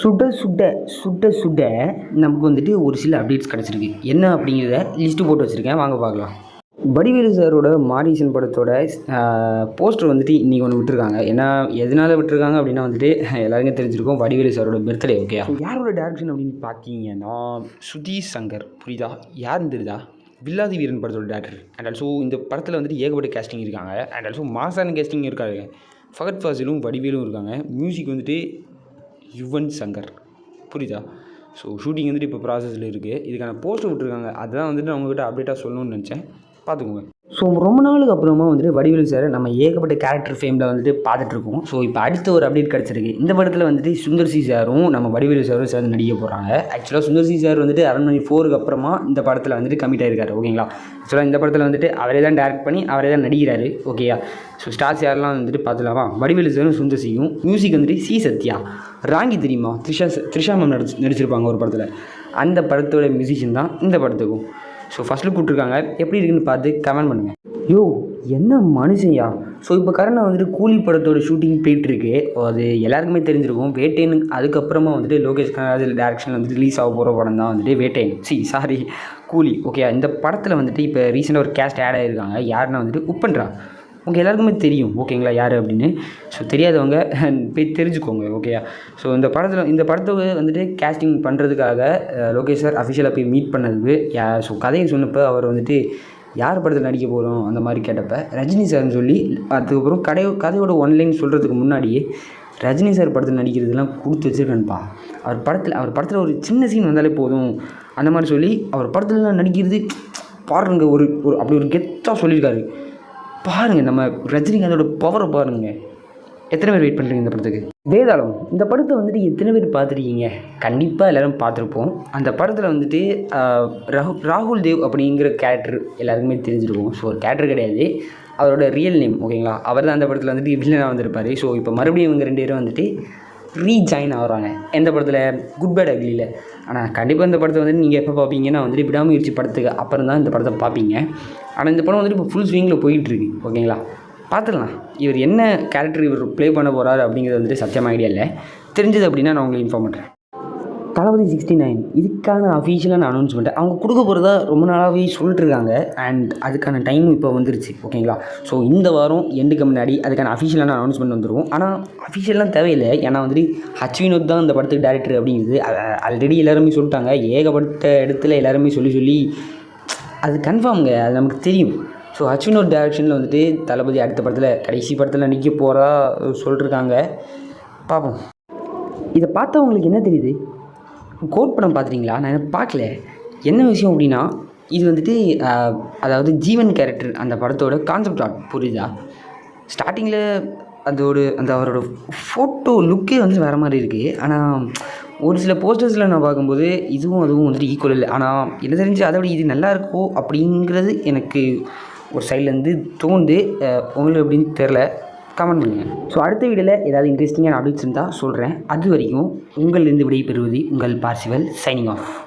சுட சுட சுட சுட நமக்கு வந்துட்டு ஒரு சில அப்டேட்ஸ் கிடச்சிருக்கு. என்ன அப்படிங்கிறத லிஸ்ட்டு போட்டு வச்சுருக்கேன். வாங்க பார்க்கலாம். வடிவேலு சாரோட மாரிசன் படத்தோட போஸ்டர் வந்துட்டு இன்றைக்கி ஒன்று விட்டுருக்காங்க. ஏன்னா எதனால் விட்டுருக்காங்க அப்படின்னா வந்துட்டு எல்லாருக்கும் தெரிஞ்சிருக்கோம் வடிவேலு சாரோட பர்த்டே ஓகே யாரோட டேரக்ஷன் அப்படின்னு பார்த்தீங்கன்னா சுதீஷ் சங்கர் புரியுதா? யாருன்னு தெரியுதா? வில்லாதி வீரன் படத்தோட டேரக்டர் அண்ட் ஆல்சோ இந்த படத்தில் வந்துட்டு ஏகப்பட்ட கேஸ்டிங் இருக்காங்க. அண்ட் ஆல்சோ மாசான கேஸ்டிங் இருக்காங்க ஃபகத் ஃபாசிலும் வடிவேலும் இருக்காங்க. மியூசிக் வந்துட்டு யுவன் சங்கர். புரியுதா? ஸோ ஷூட்டிங் வந்துட்டு இப்போ ப்ராசஸில் இருக்குது இதுக்கான போஸ்ட்டு விட்ருக்காங்க அதுதான் வந்துட்டு நான் உங்கள்கிட்ட அப்டேட்டாக சொல்லணும்னு நினச்சேன். பார்த்துக்கோங்க ஸோ ரொம்ப நாளுக்கு அப்புறமா வந்துட்டு வடிவேலு சார் நம்ம ஏகப்பட்ட கேரக்டர் ஃபேமில் வந்துட்டு பார்த்துட்ருக்கோம். ஸோ இப்போ அடுத்த ஒரு அப்டேட் கிடச்சிருக்கு. இந்த படத்தில் வந்துட்டு சுந்தர் சி சாரும் நம்ம வடிவேலு சாரும் சேர்ந்து நடிக்க போகிறாங்க ஆக்சுவலாக சுந்தர் சி சார் வந்துட்டு அரண்மனை ஃபோருக்கு அப்புறமா இந்த படத்தில் வந்துட்டு கமிட் ஆயிருக்காரு ஓகேங்களா ஆக்சுவலாக இந்த படத்தில் வந்துட்டு அவரே தான் டேரக்ட் பண்ணி அவரே தான் நடிக்கிறாரு ஓகேயா ஸோ ஸ்டார்ஸ் யாரெல்லாம் வந்துட்டு பார்த்துலாமா வடிவேலு சாரும் சுந்தர் சியும் மியூசிக் வந்துட்டு சி சத்யா ராங்கி தெரியுமா? த்ரிஷா த்ரிஷா மேம் நடிச்சு நடிச்சிருப்பாங்க ஒரு படத்தில். அந்த படத்தோட மியூசிஷியன் தான் இந்த படத்துக்கும். ஸோ ஃபஸ்ட் கூப்பிட்ருக்காங்க எப்படி இருக்குன்னு பார்த்து கமெண்ட் பண்ணுங்கள் யோ என்ன மனுஷன்யா? ஸோ இப்போ கரண்ட் வந்துட்டு கூலி படத்தோட ஷூட்டிங் போயிட்டுருக்கு அது எல்லாருக்குமே தெரிஞ்சிருக்கும். வேட்டையன் அதுக்கப்புறமா வந்துட்டு லோகேஷ் கனராஜ் டேரக்ஷனில் வந்துட்டு ரிலீஸ் ஆக போகிற படம் தான் வந்துட்டு வேட்டையன் சி சாரி கூலி. ஓகே இந்த படத்தில் வந்துட்டு இப்போ ரீசெண்டாக ஒரு கேஸ்ட் ஆட் ஆகிருக்காங்க யாருன்னா வந்துட்டு உப்பன்றா. உங்கள் எல்லாருக்குமே தெரியும் ஓகேங்களா? யார் அப்படின்னு? ஸோ தெரியாதவங்க போய் தெரிஞ்சுக்கோங்க ஓகேயா? ஸோ இந்த படத்தில் இந்த படத்தை வந்துட்டு கேஸ்டிங் பண்ணுறதுக்காக லோகேஷ் சார் அஃபிஷியலாக போய் மீட் பண்ணதுக்கு யா ஸோ கதையை சொன்னப்போ அவர் வந்துட்டு யார் படத்தில் நடிக்க போகிறோம் அந்த மாதிரி கேட்டப்ப ரஜினி சார்னு சொல்லி அதுக்கப்புறம் கடை கதையோட ஒன்லைன் சொல்கிறதுக்கு முன்னாடியே ரஜினி சார் படத்தில் நடிக்கிறதுலாம் கொடுத்து வச்சுருக்கேன்ப்பா. அவர் படத்தில் அவர் படத்தில் ஒரு சின்ன சீன் வந்தாலே போதும். அந்த மாதிரி சொல்லி அவர் படத்துலலாம் நடிக்கிறது பாருங்க ஒரு ஒரு அப்படி ஒரு கெத்தாக சொல்லியிருக்காரு. பாருங்கள் நம்ம ரஜினிகாந்தோட பவரை பாருங்க. எத்தனை பேர் வெயிட் பண்ணுறீங்க இந்த படத்துக்கு? வேதாளம் இந்த படத்தை வந்துட்டு எத்தனை பேர் பார்த்துருக்கீங்க? கண்டிப்பாக எல்லோரும் பார்த்துருப்போம். அந்த படத்தில் வந்துட்டு ரகு ராகுல் தேவ் அப்படிங்கிற கேரக்டர் எல்லாருக்குமே தெரிஞ்சிருக்கும். ஸோ ஒரு கேரக்டர் கிடையாது. அவரோட ரியல் நேம் ஓகேங்களா அவர் தான் அந்த படத்தில் வந்துட்டு வில்லனாக வந்திருப்பார். ஸோ இப்போ மறுபடியும் இவங்க ரெண்டு பேரும் வந்துட்டு ரீஜாயின் ஆகுறாங்க. எந்த படத்தில்? குட் பேட் அக்லியில் ஆனால் கண்டிப்பாக இந்த படத்தை வந்துட்டு நீங்கள் எப்போ பார்ப்பீங்கன்னா வந்துட்டு விடாமுயற்சி படத்துக்கு அப்புறம் தான் இந்த படத்தை பார்ப்பீங்க. ஆனால் இந்த படம் வந்துட்டு இப்போ ஃபுல் ஸ்விங்கில் போயிட்டுருக்கு ஓகேங்களா பார்த்துடலாம் இவர் என்ன கேரக்டர் இவர் ப்ளே பண்ண போகிறாரு அப்படிங்கிறது வந்துட்டு சத்தியமாக ஐடியா இல்லை. தெரிஞ்சது அப்படின்னா நான் உங்களுக்கு இன்ஃபார்ம் பண்ணுறேன் தளபதி சிக்ஸ்டி நைன் இதுக்கான அஃபீஷியலான அனௌன்ஸ்மெண்ட் அவங்க கொடுக்க போகிறதா ரொம்ப நாளாகவே சொல்லிட்டு இருக்காங்க அண்ட் அதுக்கான டைம் இப்போ வந்துருச்சு ஓகேங்களா ஸோ இந்த வாரம் எண்டுக்கு முன்னாடி அதுக்கான அஃபீஷியலான அனௌன்ஸ்மெண்ட் வந்துடும் ஆனால் அஃபீஷியல்லாம் தேவையில்லை. ஏன்னா வந்துட்டு ஹச் வினோத் தான் இந்த படத்துக்கு டேரக்டர் அப்படிங்கிறது. ஆல்ரெடி எல்லாருமே சொல்லிட்டாங்க. ஏகப்பட்ட இடத்துல எல்லாருமே சொல்லி சொல்லி அது கன்ஃபார்ம்ங்க அது நமக்கு தெரியும். ஸோ ஹச் வினோத் டேரக்ஷனில் வந்துட்டு தளபதி அடுத்த படத்தில் கடைசி படத்தில் நிற்க போகிறதா சொல்லிட்டுருக்காங்க பார்ப்போம் இதை பார்த்தவங்களுக்கு என்ன தெரியுது? கோட் படம் பார்த்துட்டிங்களா? நான் என்ன பார்க்கல. என்ன விஷயம் அப்படின்னா இது வந்துட்டு அதாவது ஜீவன் கேரக்டர் அந்த படத்தோட கான்செப்ட் ஆர்ட் புரியுதா? ஸ்டார்டிங்கில் அதோட அந்த அவரோட ஃபோட்டோ லுக்கே வந்து வேறு மாதிரி இருக்குது ஆனால் ஒரு சில போஸ்டர்ஸில் நான் பார்க்கும்போது இதுவும் அதுவும் வந்துட்டு ஈக்குவல் இல்லை. ஆனால் என்ன தெரிஞ்சு அதை விட இது நல்லா இருக்கோ அப்படிங்கிறது எனக்கு ஒரு சைட்லேருந்து தோணுது. உங்களுக்கு எப்படின்னு தெரில கமெண்ட் பண்ணுங்கள் ஸோ அடுத்த வீடியோவில் ஏதாவது இன்ட்ரெஸ்டிங்கான அப்டேட்ஸ் இருந்தால் சொல்கிறேன் அது வரைக்கும் உங்களிலிருந்து விடை பெறுவது உங்கள் பார்சிவல் சைனிங் ஆஃப்